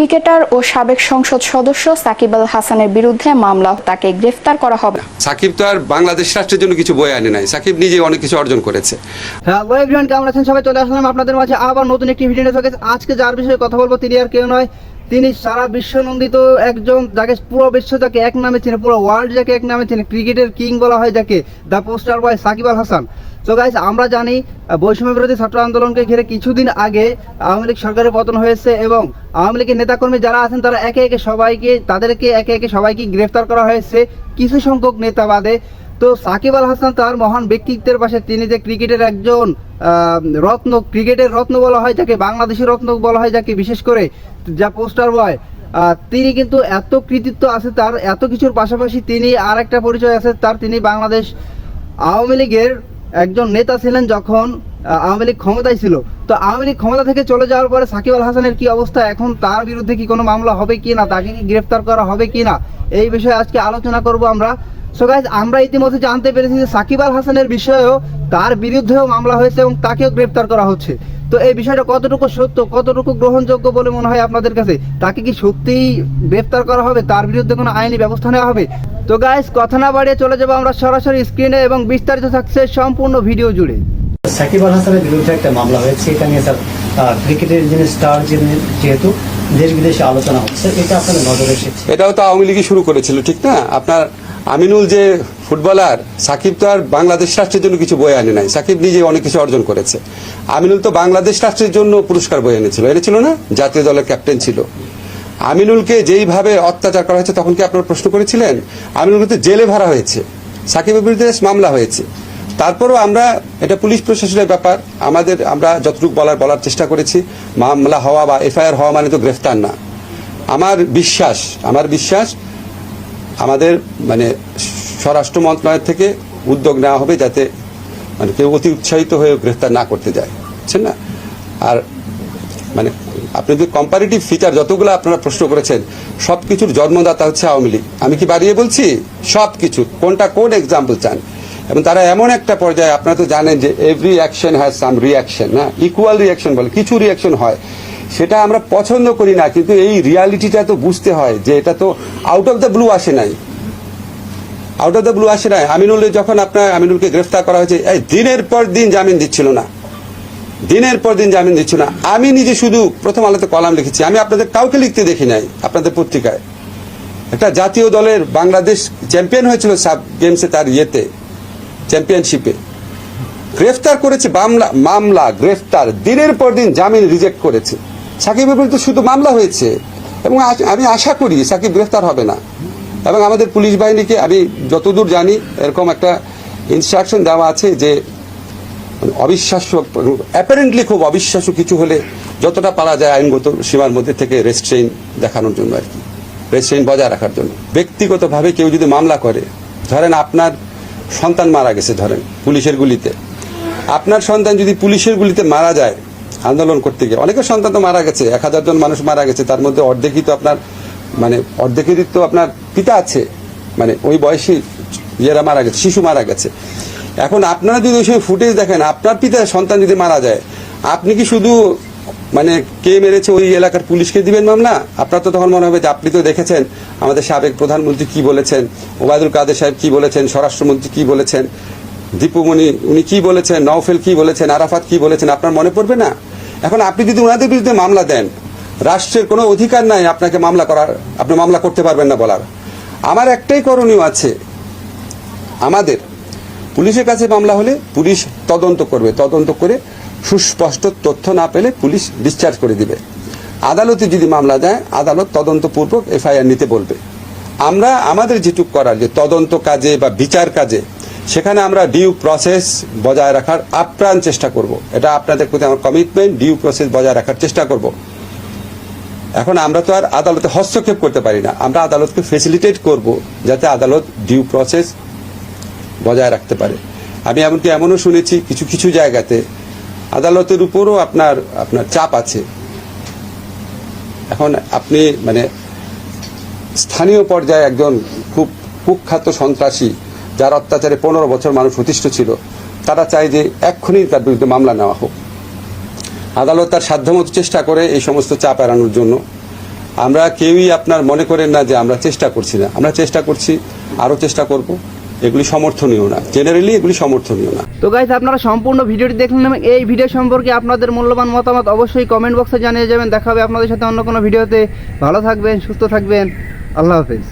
Cricketer ও সাবেক সংসদ সদস্য সাকিব আল হাসানের বিরুদ্ধে মামলা। তাকে গ্রেফতার করা হবে। সাকিব তো আর বাংলাদেশ রাষ্ট্রের জন্য কিছু বয়ে আনে নাই। সাকিব নিজে অনেক কিছু অর্জন করেছে। হ্যালো এভরিওয়ান কেমন আছেন সবাই? চলে আসলাম আপনাদের মাঝে আবার নতুন একটি ভিডিও নিয়ে। আজকে যার বিষয়ে কথা বলব তিনি আর কেউ নয়। তিনি সারা বিশ্ব নন্দিত একজন যাকে পুরো বিশ্ব যাকে এক নামে চেনে, পুরো ওয়ার্ল্ড যাকে এক নামে চেনে, ক্রিকেটের কিং বলা হয় যাকে the poster boy Shakib Al Hasan. তো গাইস আমরা জানি বৈষম্য বিরোধী ছাত্র আন্দোলনকে ঘিরে কিছুদিন আগে আওয়ামী লীগ সরকারের পতন হয়েছে এবং আওয়ামী লীগের নেতাকর্মী যারা আছেন, তারা একে একে সবাইকে, তাদেরকে একে একে সবাইকে গ্রেফতার করা হয়েছে। কিছু সংখ্যক নেতা বাদে তো সাকিব আল হাসান তার মহান ব্যক্তিত্বের পাশে তিনি যে ক্রিকেটের একজন রত্ন, ক্রিকেটের রত্ন বলা হয়, যাকে বাংলাদেশের রত্ন বলা হয়, যাকে বিশেষ করে যা পোস্টার বয় তিনি কিন্তু এত কৃতিত্ব আছে তার, এত কিছুর পাশাপাশি তিনি আর একটা পরিচয় আছে, তার তিনি বাংলাদেশ আওয়ামী লীগের একজন নেতা ছিলেন যখন আওয়ামী লীগ ক্ষমতায় ছিল। তো আওয়ামী লীগ ক্ষমতা থেকে চলে যাওয়ার পরে সাকিব আল হাসানের কি অবস্থা? এখন তার বিরুদ্ধে কি কোনো মামলা হবে কি না তাকে কি গ্রেফতার করা হবে কি না এই বিষয়ে আজকে আলোচনা করব আমরা। সো গাইজ আমরা ইতিমধ্যে জানতে পেরেছি যে সাকিব আল হাসানের বিষয়েও তার বিরুদ্ধেও মামলা হয়েছে এবং তাকেও গ্রেফতার করা হচ্ছে। তো এই বিষয়টা কতটুকু সত্য কতটুকু গ্রহণযোগ্য বলে মনে হয় আপনাদের কাছে? তাকে কি সত্যিই গ্রেফতার করা হবে? তার বিরুদ্ধে কোনো আইনি ব্যবস্থা নেওয়া হবে? তো গাইজ কথা না বাড়িয়ে চলে যাব আমরা সরাসরি স্ক্রিনে এবং বিস্তারিত থাকছে সম্পূর্ণ ভিডিও জুড়ে। সাকিব আল হাসানের বিরুদ্ধে একটা মামলা হয়েছে এটা নিয়ে স্যার ক্রিকেটের যিনি স্টার যিনি যেহেতু দেশ বিদেশে আলোচনা হচ্ছে এটা আপনাদের নজরে এসেছে। এটাও তো আওয়ামী লীগই শুরু করেছিল ঠিক না? আপনার আমিনুল যে ফুটবলার, সাকিব তো আর বাংলাদেশ রাষ্ট্রের জন্য কিছু বয়ে আনে নাই। সাকিব নিজে অনেক কিছু অর্জন করেছে। আমিনুল তো বাংলাদেশ রাষ্ট্রের জন্য পুরস্কার বয়ে এনেছিল। এনেছিল না? জাতীয় দলের ক্যাপ্টেন ছিল। আমিনুলকে যেইভাবে অত্যাচার করা হয়েছে, তখন কি আপনারা প্রশ্ন করেছিলেন? আমিনুলকে তো জেলে ভরা হয়েছে। সাকিবের বিরুদ্ধে মামলা হয়েছে। তারপরও আমরা, এটা পুলিশ প্রশাসনের ব্যাপার। আমাদের, আমরা যতটুকু বলার বলার চেষ্টা করেছি। মামলা হওয়া বা এফআইআর হওয়া মানে তো গ্রেফতার না। আমার বিশ্বাস আমার বিশ্বাস আমাদের মানে স্বরাষ্ট্র মন্ত্রণালয় থেকে উদ্যোগ নেওয়া হবে যাতে মানে কেউ অতি উৎসাহিত হয়ে গ্রেফতার না করতে যায়। বুঝছেন না? আর মানে আপনি যদি কম্পারেটিভ ফিচার যতগুলো আপনারা প্রশ্ন করেছেন সব কিছুর জন্মদাতা হচ্ছে আওয়ামী লীগ। আমি কি বাড়িয়ে বলছি? সব কিছু কোনটা কোন এক্সাম্পল চান? এবং তারা এমন একটা পর্যায়ে, আপনারা তো জানেন যে every action has some reaction না? ইকুয়াল রিয়াকশন বলে, কিছু রিয়াকশন হয়। সেটা আমরা পছন্দ করি না, কিন্তু এই রিয়ালিটিটা তো বুঝতে হয় যে এটা তো আউট অফ দ্য ব্লু আসে নাই। আউট অফ দ্য ব্লু আসে নাই। আমিনুল যখন আপনার, আমিনুলকে গ্রেফতার করা হয়েছে দিনের পর দিন জামিন দিচ্ছিল না। দিনের পর দিন জামিন দিচ্ছিল না। আমি নিজে শুধু প্রথম আলোতে কলাম লিখেছি। আমি আপনাদের কাউকে লিখতে দেখি নাই, আপনাদের পত্রিকায়। একটা জাতীয় দলের বাংলাদেশ চ্যাম্পিয়ন হয়েছিল সাব গেমসে তার ইয়েতে চ্যাম্পিয়নশিপে গ্রেফতার করেছে মামলা মামলা, গ্রেফতার। দিনের পর দিন জামিন রিজেক্ট করেছে। সাকিবের বিরুদ্ধে শুধু মামলা হয়েছে। এবং আমি আশা করি সাকিব গ্রেফতার হবে না। এবং আমাদের পুলিশ বাহিনীকে আমি যতদূর জানি, এরকম একটা ইনস্ট্রাকশন দেওয়া আছে যে অবিশ্বাস্য অ্যাপারেন্টলি খুব অবিশ্বাস্য কিছু হলে যতটা পারা যায় আইনগত সীমার মধ্যে থেকে রেস্ট্রেইন দেখানোর জন্য আর কি। রেস্ট্রেইন বজায় রাখার জন্য। ব্যক্তিগতভাবে কেউ যদি মামলা করে, ধরেন আপনার সন্তান মারা গেছে, ধরেন পুলিশের গুলিতে। আপনার সন্তান যদি পুলিশের গুলিতে মারা যায় আন্দোলন করতে গিয়ে। অনেকের সন্তান তো মারা গেছে, এক হাজার জন মানুষ মারা গেছে, তার মধ্যে অর্ধেকই তো আপনার মানে অর্ধেকেরই তো আপনার পিতা আছে। মানে ওই বয়সী ইয়েরা মারা গেছে, শিশু মারা গেছে। এখন আপনারা যদি সময় ফুটেজ দেখেন, আপনার পিতা সন্তান যদি মারা যায়, আপনি কি শুধু মানে কে মেরেছে ওই এলাকার পুলিশকে দিবেন মামলা? আপনার তো তখন মনে হবে যে আপনি তো দেখেছেন, আমাদের সাবেক প্রধানমন্ত্রী কি বলেছেন, ওবায়দুল কাদের সাহেব কি বলেছেন, স্বরাষ্ট্রমন্ত্রী কি বলেছেন, দীপুমণি, উনি কি বলেছেন, নওফেল কি বলেছেন, আরাফাত কি বলেছেন, আপনার মনে পড়বে না? এখন আপনি যদি ওনাদের বিরুদ্ধে মামলা দেন, রাষ্ট্রের কোনো অধিকার নাই আপনাকে মামলা করার, আপনি মামলা করতে পারবেন না বলার। আমার একটাই করণীয় আছে, আমাদের পুলিশের কাছে মামলা হলে পুলিশ তদন্ত করবে, তদন্ত করে সুস্পষ্ট তথ্য না পেলে পুলিশ ডিসচার্জ করে দিবে। আদালতে যদি মামলা দেয়, আদালত তদন্তপূর্বক এফআইআর নিতে বলবে। আমরা, আমাদের যেটুক করার যে তদন্ত কাজে বা বিচার কাজে সেখানে আমরা ডিউ প্রসেস বজায় রাখার আপ্রাণ চেষ্টা করব। এটা আপনাদের প্রতি আমার কমিটমেন্ট ডিউ প্রসেস বজায় রাখার চেষ্টা করব। এখন আমরা তো আর আদালতে হস্তক্ষেপ করতে পারি না। আমরা আদালতকে ফেসিলিটেট করব যাতে আদালত ডিউ প্রসেস বজায় রাখতে পারে। আমি এমনকি এমনও শুনেছি কিছু কিছু জায়গাতে আদালতের উপরও আপনার আপনার চাপ আছে। এখন আপনি মানে স্থানীয় পর্যায়ে একজন খুব কুখ্যাত সন্ত্রাসী যার অত্যাচারে পনেরো বছর মানুষ অতিষ্ঠ ছিল, তারা চায় যে এক্ষুনি তার বিরুদ্ধে মামলা নেওয়া হোক। আদালত তার সাধ্যমতো চেষ্টা করে এই সমস্ত চাপ এড়ানোর জন্য। আমরা কেউই আপনার মনে করেন না যে আমরা চেষ্টা করছি না। আমরা চেষ্টা করছি, আরও চেষ্টা করব। এগুলি সমর্থনীয় না। জেনারেলি এগুলি সমর্থনীয় না। তো গাইজ আপনারা সম্পূর্ণ ভিডিওটি দেখলেন এবং এই ভিডিও সম্পর্কে আপনাদের মূল্যবান মতামত অবশ্যই কমেন্ট বক্সে জানিয়ে যাবেন। দেখা হবে আপনাদের সাথে অন্য কোনো ভিডিওতে। ভালো থাকবেন, সুস্থ থাকবেন। আল্লাহ হাফেজ।